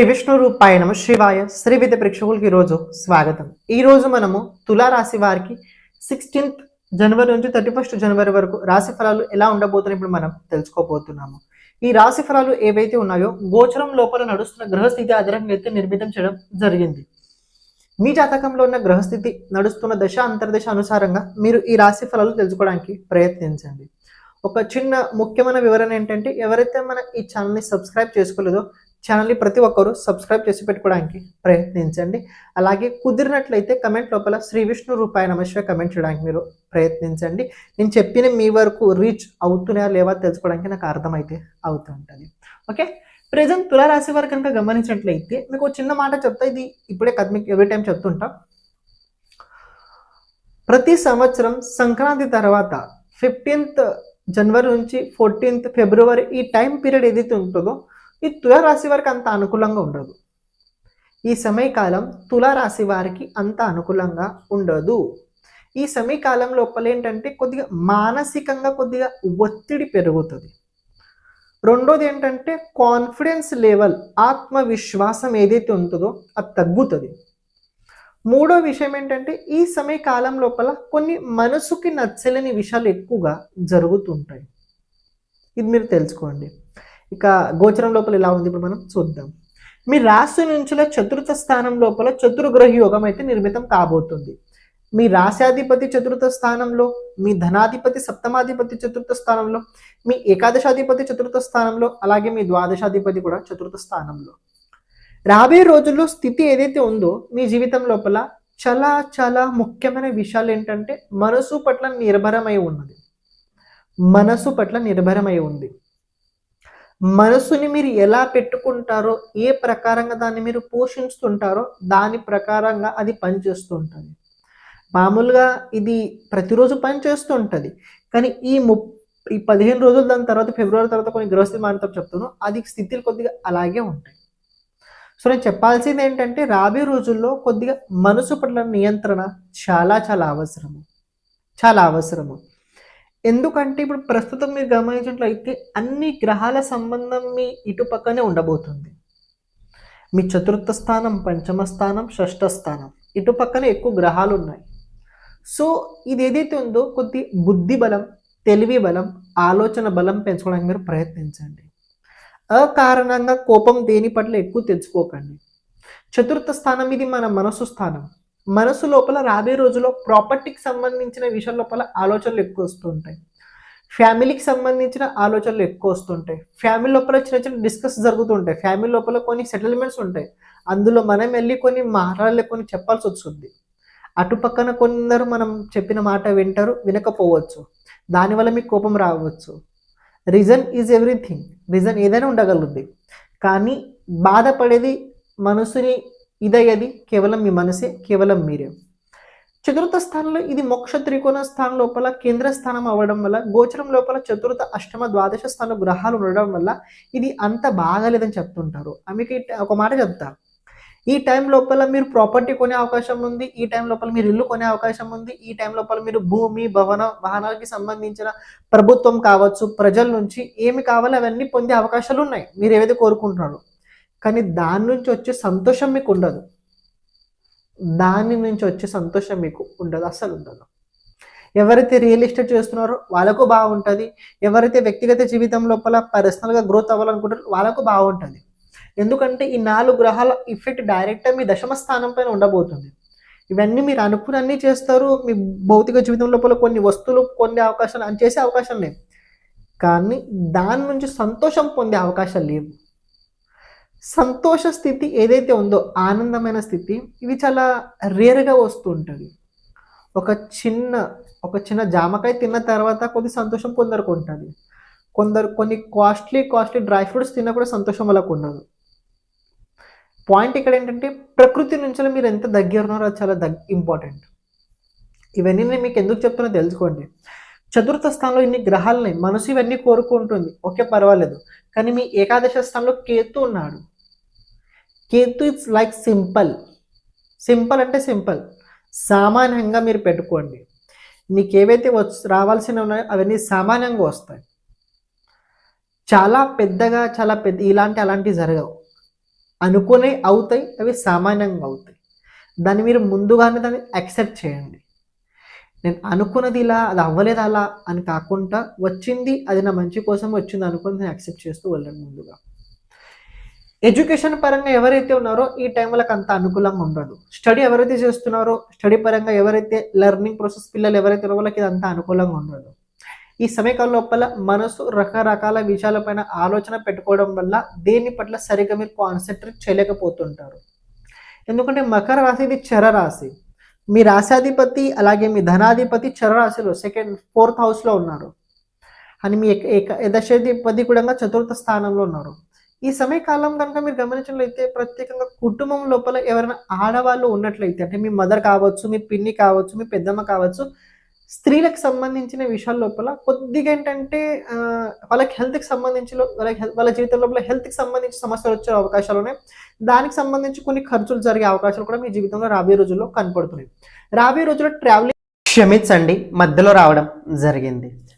శ్రీ విష్ణు రూపాయ నమ శివాయ. శ్రీ విద్య ప్రేక్షకులకి ఈరోజు స్వాగతం. ఈ రోజు మనము తులా రాశి వారికి సిక్స్టీన్త్ జనవరి నుంచి థర్టీ ఫస్ట్ జనవరి వరకు రాశి ఫలాలు ఎలా ఉండబోతున్నాయి ఇప్పుడు మనం తెలుసుకోబోతున్నాము. ఈ రాశి ఫలాలు ఏవైతే ఉన్నాయో గోచరం లోపల నడుస్తున్న గ్రహస్థితి ఆధారంగా అయితే నిర్మితం చేయడం జరిగింది. మీ జాతకంలో ఉన్న గ్రహస్థితి నడుస్తున్న దశ అంతర్దశ అనుసారంగా మీరు ఈ రాశి ఫలాలు తెలుసుకోవడానికి ప్రయత్నించండి. ఒక చిన్న ముఖ్యమైన వివరణ ఏంటంటే ఎవరైతే మన ఈ ఛానల్ని సబ్స్క్రైబ్ చేసుకోలేదో ఛానల్ని ప్రతి ఒక్కరూ సబ్స్క్రైబ్ చేసి పెట్టుకోవడానికి ప్రయత్నించండి. అలాగే కుదిరినట్లయితే కమెంట్ లోపల శ్రీ విష్ణు రూపాయ నమస్కారం కమెంట్ చేయడానికి మీరు ప్రయత్నించండి. నేను చెప్పిన మీ వరకు రీచ్ అవుతున్నాయా లేవా తెలుసుకోవడానికి నాకు అర్థమైతే అవుతుంటుంది. ఓకే ప్రజెంట్ తులారాశి వారు కనుక గమనించినట్లయితే మీకు చిన్న మాట చెప్తా. ఇది ఇప్పుడే కదా ఎవ్రీ టైం చెప్తుంటా. ప్రతి సంవత్సరం సంక్రాంతి తర్వాత ఫిఫ్టీన్త్ జనవరి నుంచి ఫోర్టీన్త్ ఫిబ్రవరి ఈ టైం పీరియడ్ ఏదైతే ఉంటుందో ఈ తులారాశి వారికి అంత అనుకూలంగా ఉండదు. ఈ సమయకాలం తులారాశి వారికి అంత అనుకూలంగా ఉండదు. ఈ సమయకాలం లోపల ఏంటంటే కొద్దిగా మానసికంగా కొద్దిగా ఒత్తిడి పెరుగుతుంది. రెండోది ఏంటంటే కాన్ఫిడెన్స్ లెవెల్ ఆత్మవిశ్వాసం ఏదైతే ఉంటుందో అది తగ్గుతుంది. మూడో విషయం ఏంటంటే ఈ సమయకాలం లోపల కొన్ని మనసుకి నచ్చలేని విషయాలు ఎక్కువగా జరుగుతుంటాయి. ఇది మీరు తెలుసుకోండి. ఇక గోచరం లోపల ఎలా ఉంది ఇప్పుడు మనం చూద్దాం. మీ రాశి నుంచిలో చతుర్థ స్థానం లోపల చతుర్గ్రహ యోగం అయితే నిర్మితం కాబోతుంది. మీ రాశాధిపతి చతుర్థ స్థానంలో మీ ధనాధిపతి సప్తమాధిపతి చతుర్థ స్థానంలో మీ ఏకాదశాధిపతి చతుర్థ స్థానంలో అలాగే మీ ద్వాదశాధిపతి కూడా చతుర్థ స్థానంలో. రాబోయే రోజుల్లో స్థితి ఏదైతే ఉందో మీ జీవితం లోపల చాలా చాలా ముఖ్యమైన విషయాలు ఏంటంటే మనసు పట్ల నిర్భరమై ఉన్నది. మనసు పట్ల నిర్భరమై ఉంది. మనసుని మీరు ఎలా పెట్టుకుంటారో ఏ ప్రకారంగా దాన్ని మీరు పోషిస్తుంటారో దాని ప్రకారంగా అది పనిచేస్తూ ఉంటుంది మామూలుగా ఇది ప్రతిరోజు పనిచేస్తూ ఉంటుంది కానీ ఈ ము ఈ పదిహేను రోజులు దాని తర్వాత ఫిబ్రవరి తర్వాత కొన్ని గ్రహస్థితి మానతో చెప్తాను. అది స్థితిలు కొద్దిగా అలాగే ఉంటాయి. సో నేను చెప్పాల్సింది ఏంటంటే రాబోయే రోజుల్లో కొద్దిగా మనసు పట్ల నియంత్రణ చాలా చాలా అవసరము. చాలా అవసరము. ఎందుకంటే ఇప్పుడు ప్రస్తుతం మీరు గమనించినట్లయితే అన్ని గ్రహాల సంబంధం మీ ఇటు పక్కనే ఉండబోతుంది. మీ చతుర్థ స్థానం పంచమ స్థానం షష్ఠ స్థానం ఇటు పక్కనే ఎక్కువ గ్రహాలు ఉన్నాయి. సో ఇది ఏదైతే ఉందో కొద్ది బుద్ధి బలం తెలివి బలం ఆలోచన బలం పెంచుకోవడానికి మీరు ప్రయత్నించండి. అకారణంగా కోపం దేని పట్ల ఎక్కువ తెచ్చుకోకండి చతుర్థ స్థానం ఇది మన మనసు స్థానం. మనసు లోపల రాబోయే రోజుల్లో ప్రాపర్టీకి సంబంధించిన విషయం లోపల ఆలోచనలు ఎక్కువ వస్తుంటాయి. ఫ్యామిలీకి సంబంధించిన ఆలోచనలు ఎక్కువ వస్తుంటాయి. ఫ్యామిలీ లోపల చిన్న చిన్న డిస్కస్ జరుగుతుంటాయి. ఫ్యామిలీ లోపల కొన్ని సెటిల్మెంట్స్ ఉంటాయి. అందులో మనం వెళ్ళి కొన్ని మాట్లాడలే కొన్ని చెప్పాల్సి వస్తుంది. అటుపక్కన కొందరు మనం చెప్పిన మాట వింటారు వినకపోవచ్చు. దానివల్ల మీకు కోపం రావచ్చు. రీజన్ ఈజ్ ఎవ్రీథింగ్ రీజన్ ఏదైనా ఉండగలుగుద్ది. కానీ బాధపడేది మనసుని ఇదయ్యేది కేవలం మీ మనసే కేవలం మీరే. చతుర్థ స్థానంలో ఇది మోక్ష త్రికోణ స్థానం లోపల కేంద్ర స్థానం అవ్వడం వల్ల గోచరం లోపల చతుర్థ అష్టమ ద్వాదశ స్థానం గ్రహాలు ఉండడం వల్ల ఇది అంత బాగాలేదని చెప్తుంటారు. ఆమెకి ఒక మాట చెప్తా. ఈ టైం లోపల మీరు ప్రాపర్టీ కొనే అవకాశం ఉంది ఈ టైం లోపల మీరు ఇల్లు కొనే అవకాశం ఉంది ఈ టైం లోపల మీరు భూమి భవన వాహనాలకి సంబంధించిన ప్రభుత్వం కావచ్చు ప్రజల నుంచి ఏమి కావాలో అవన్నీ పొందే అవకాశాలు ఉన్నాయి. మీరు ఏవైతే కోరుకుంటున్నారు. కానీ దాని నుంచి వచ్చే సంతోషం మీకు ఉండదు. దాని నుంచి వచ్చే సంతోషం మీకు ఉండదు అసలు ఉండదు. ఎవరైతే రియల్ ఎస్టేట్ చేస్తున్నారో వాళ్ళకు బాగుంటుంది. ఎవరైతే వ్యక్తిగత జీవితం లోపల పర్సనల్గా గ్రోత్ అవ్వాలనుకుంటారో వాళ్ళకు బాగుంటుంది. ఎందుకంటే ఈ నాలుగు గ్రహాల ఇఫెక్ట్ డైరెక్ట్గా మీ దశమ స్థానం పైన ఉండబోతుంది. ఇవన్నీ మీరు అనుకున్నీ చేస్తారు మీ భౌతిక జీవితం లోపల కొన్ని వస్తువులు పొందే అవకాశాలు అని చేసే అవకాశం లేవు కానీ దాని నుంచి సంతోషం పొందే అవకాశాలు లేవు. సంతోష స్థితి ఏదైతే ఉందో ఆనందమైన స్థితి ఇవి చాలా రేర్గా వస్తూ ఉంటుంది ఒక చిన్న ఒక చిన్న జామకాయ తిన్న తర్వాత కొద్ది సంతోషం కొందరికి ఉంటుంది కొందరు కొన్ని కాస్ట్లీ కాస్ట్లీ డ్రై ఫ్రూట్స్ తిన్నా కూడా సంతోషం వాళ్ళకు ఉండదు పాయింట్ ఇక్కడ ఏంటంటే ప్రకృతి నుంచి మీరు ఎంత దగ్గర ఉన్నారో అది చాలా దగ్ ఇంపార్టెంట్. ఇవన్నీ నేను మీకు ఎందుకు చెప్తున్నా తెలుసుకోండి. చతుర్థ స్థానంలో ఇన్ని గ్రహాలని మనసు ఇవన్నీ కోరుకుంటుంది. ఓకే పర్వాలేదు. కానీ మీ ఏకాదశ స్థానంలో కేతు ఉన్నాడు. Ketu it's like simple simple అంటే సింపుల్ సామాన్యంగా మీరు పెట్టుకోండి. మీకు ఏవైతే వచ్చి రావాల్సిన ఉన్నాయో అవన్నీ సామాన్యంగా వస్తాయి. చాలా పెద్దగా చాలా పెద్ద ఇలాంటి అలాంటివి జరగవు. అనుకునే అవుతాయి అవి సామాన్యంగా అవుతాయి. దాన్ని మీరు ముందుగానే దాన్ని యాక్సెప్ట్ చేయండి. నేను అనుకున్నది ఇలా అది అవ్వలేదు అలా అని కాకుండా వచ్చింది అది నా మంచి కోసం వచ్చింది అనుకుని నేను యాక్సెప్ట్ చేస్తూ వెళ్ళండి ముందుగా. ఎడ్యుకేషన్ పరంగా ఎవరైతే ఉన్నారో ఈ టైంలకు అంత అనుకూలంగా ఉండదు. స్టడీ ఎవరైతే చేస్తున్నారో స్టడీ పరంగా ఎవరైతే లెర్నింగ్ ప్రాసెస్ పిల్లలు ఎవరైతే వాళ్ళకి అంత అనుకూలంగా ఉండదు. ఈ సమయకాల లోపల మనసు రకరకాల విషయాలపైన ఆలోచన పెట్టుకోవడం వల్ల దేని పట్ల సరిగ్గా మీరు కాన్సన్ట్రేట్ చేయలేకపోతుంటారు. ఎందుకంటే మకర రాశి ఇది చర రాశి. మీ రాశాధిపతి అలాగే మీ ధనాధిపతి చర రాశిలో సెకండ్ ఫోర్త్ హౌస్లో ఉన్నారు. అని మీ ఏక- ఏక దశాధిపతి కూడా చతుర్థ స్థానంలో ఉన్నారు. ఈ సమయకాలం కనుక మీరు గమనించినట్లయితే ప్రత్యేకంగా కుటుంబం లోపల ఎవరైనా ఆడవాళ్ళు ఉన్నట్లయితే అంటే మీ మదర్ కావచ్చు మీ పిన్ని కావచ్చు మీ పెద్దమ్మ కావచ్చు స్త్రీలకు సంబంధించిన విషయాల లోపల కొద్దిగా ఏంటంటే వాళ్ళకి హెల్త్కి సంబంధించి వాళ్ళకి వాళ్ళ జీవితం లోపల హెల్త్కి సంబంధించి సమస్యలు వచ్చే అవకాశాలు ఉన్నాయి. దానికి సంబంధించి కొన్ని ఖర్చులు జరిగే అవకాశాలు కూడా మీ జీవితంలో రాబోయే రోజుల్లో కనపడుతున్నాయి. రాబోయే రోజుల్లో ట్రావెలింగ్ క్షమించండి మధ్యలో రావడం జరిగింది.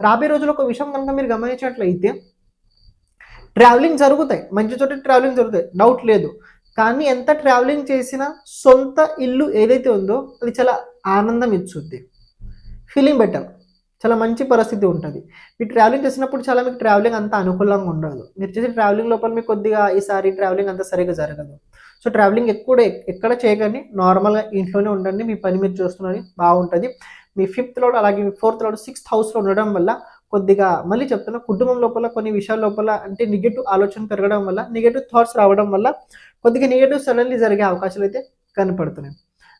రాబోయే రోజుల్లో ఒక విషయం కనుక మీరు గమనించినట్లయితే ట్రావెలింగ్ జరుగుతాయి. మంచి చోట ట్రావెలింగ్ జరుగుతాయి. డౌట్ లేదు. కానీ ఎంత ట్రావెలింగ్ చేసినా సొంత ఇల్లు ఏదైతే ఉందో అది చాలా ఆనందం ఇచ్చుద్ది. ఫీలింగ్ బెటర్ చాలా మంచి పరిస్థితి ఉంటుంది. మీరు ట్రావెలింగ్ చేసినప్పుడు చాలా మీకు ట్రావెలింగ్ అంత అనుకూలంగా ఉండదు. మీరు చేసే ట్రావెలింగ్ లోపల మీకు కొద్దిగా ఈసారి ట్రావెలింగ్ అంత సరిగా జరగదు. సో ట్రావెలింగ్ ఎక్కువ ఎక్కడ చేయకండి. నార్మల్గా ఇంట్లోనే ఉండండి. మీ పని మీరు చూస్తున్నది బాగుంటుంది. మీ ఫిఫ్త్ లోడ్ అలాగే మీ ఫోర్త్ లోడ్ సిక్స్త్ హౌస్లో ఉండడం వల్ల కొద్దిగా మళ్ళీ చెప్తున్నా కుటుంబం లోపల కొన్ని విషయాల లోపల అంటే నెగిటివ్ ఆలోచన పెరగడం వల్ల నెగిటివ్ థాట్స్ రావడం వల్ల కొద్దిగా నెగిటివ్ సడన్లీ జరిగే అవకాశాలు అయితే కనపడుతున్నాయి.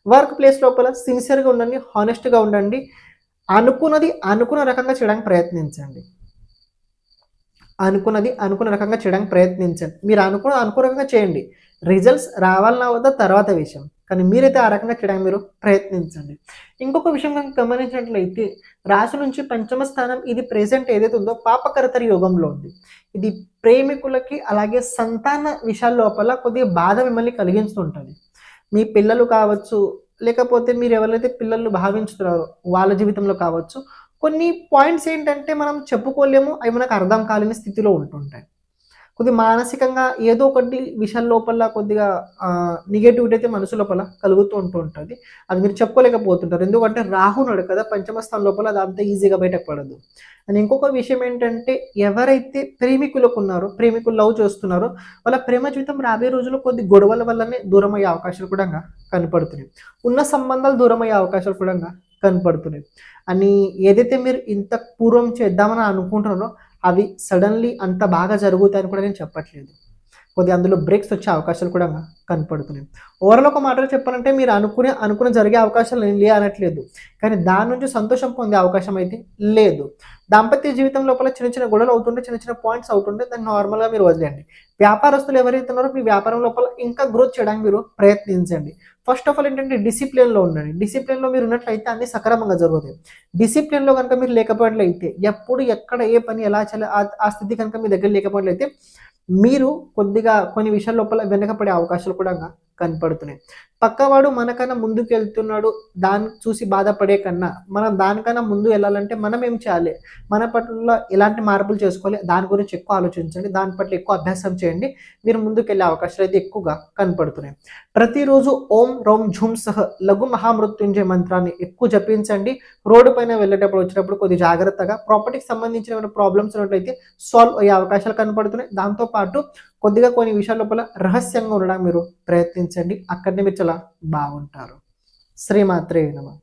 వర్క్ ప్లేస్ లోపల సిన్సియర్గా ఉండండి హానెస్ట్గా ఉండండి అనుకున్నది అనుకున్న రకంగా చేయడానికి ప్రయత్నించండి. అనుకున్నది అనుకున్న రకంగా చేయడానికి ప్రయత్నించండి. మీరు అనుకున్న అనుకున్న రకంగా చేయండి. రిజల్ట్స్ రావాలన్నా వద్ద తర్వాత విషయం. కానీ మీరైతే ఆ రకంగా చేయడానికి మీరు ప్రయత్నించండి. ఇంకొక విషయం కనుక గమనించినట్లయితే రాశి నుంచి పంచమ స్థానం ఇది ప్రెసెంట్ ఏదైతే ఉందో పాపకరతర యోగంలో ఉంది. ఇది ప్రేమికులకి అలాగే సంతాన విషయాల లోపల కొద్దిగా బాధ మిమ్మల్ని కలిగిస్తుంటుంది మీ పిల్లలు కావచ్చు లేకపోతే మీరు ఎవరైతే పిల్లలు భావించుతున్నారో వాళ్ళ జీవితంలో కావచ్చు కొన్ని పాయింట్స్ ఏంటంటే మనం చెప్పుకోలేము అవి మనకు అర్థం కాలేని స్థితిలో ఉంటుంటాయి. కొద్ది మానసికంగా ఏదో ఒకటి విషయం లోపల కొద్దిగా నెగటివిటీ అయితే మనసు లోపల కలుగుతూ ఉంటూ ఉంటుంది. అది మీరు చెప్పుకోలేకపోతుంటారు. ఎందుకంటే రాహునాడు కదా పంచమ స్థానం లోపల అది అంత ఈజీగా బయటకు పడదు. అండ్ ఇంకొక విషయం ఏంటంటే ఎవరైతే ప్రేమికులకు ఉన్నారో ప్రేమికులు లవ్ చేస్తున్నారో వాళ్ళ ప్రేమ జీవితం రాబోయే రోజుల్లో కొద్ది గొడవల వల్లనే దూరం అయ్యే అవకాశాలు కూడా కనపడుతున్నాయి. ఉన్న సంబంధాలు దూరం అయ్యే అవకాశాలు కూడా కనపడుతున్నాయి. అని ఏదైతే మీరు ఇంత పూర్వం చేద్దామని అనుకుంటున్నారో అవి సడన్లీ అంత బాగా జరుగుతాయని కూడా నేను చెప్పట్లేదు. కొద్దిగా అందులో బ్రేక్స్ వచ్చే అవకాశాలు కూడా కనపడుతున్నాయి. ఓవరాల్ ఒక మాటలో చెప్పాలంటే మీరు అనుకునే అనుకుని జరిగే అవకాశాలు ఏం లే అనట్లేదు. కానీ దాని నుంచి సంతోషం పొందే అవకాశం అయితే లేదు. దాంపత్య జీవితం లోపల చిన్న చిన్న గొడవలు అవుతుంటే చిన్న చిన్న పాయింట్స్ అవుతుంటే దాన్ని నార్మల్గా మీరు వదిలేయండి. వ్యాపారస్తులు ఎవరైతే ఉన్నారో మీ వ్యాపారం లోపల ఇంకా గ్రోత్ చేయడానికి మీరు ప్రయత్నించండి. ఫస్ట్ ఆఫ్ ఆల్ ఏంటంటే డిసిప్లిన్లో ఉండండి. డిసిప్లిన్లో మీరు ఉన్నట్లయితే అన్ని సక్రమంగా జరుగుతాయి. డిసిప్లిన్లో కనుక మీరు లేకపోయినట్లయితే ఎప్పుడు ఎక్కడ ఏ పని ఎలా చేయాలి ఆ- ఆ స్థితి కనుక మీ దగ్గర లేకపోయినట్లయితే మీరు కొద్దిగా కొన్ని విషయాల లోపల వెనకపడే అవకాశాలు కూడా కనపడుతున్నాయి. పక్కవాడు మనకన్నా ముందుకు వెళ్తున్నాడు దాన్ని చూసి బాధపడే కన్నా. మనం దానికన్నా ముందు వెళ్ళాలంటే మనం ఏం చేయాలి? మన పట్ల ఎలాంటి మార్పులు చేసుకోవాలి? దాని గురించి ఎక్కువ ఆలోచించండి. దాని పట్ల ఎక్కువ అభ్యాసం చేయండి. మీరు ముందుకు వెళ్ళే అవకాశాలు అయితే ఎక్కువగా కనపడుతున్నాయి. ప్రతిరోజు ఓం రోం ఝుమ్ సహ లఘు మహామృత్యుంజయ మంత్రాన్ని ఎక్కువ జపించండి. రోడ్డు పైన వెళ్ళేటప్పుడు వచ్చినప్పుడు కొద్ది జాగ్రత్తగా ప్రాపర్టీకి సంబంధించిన ప్రాబ్లమ్స్ ఉన్నట్లయితే సాల్వ్ అయ్యే అవకాశాలు కనపడుతున్నాయి. దాంతోపాటు కొద్దిగా కొన్ని విషయాల లోపల రహస్యంగా ఉండడానికి మీరు ప్రయత్నించండి. అక్కడనే మీరు చాలా బాగుంటారు. శ్రీమాత్రే నమ.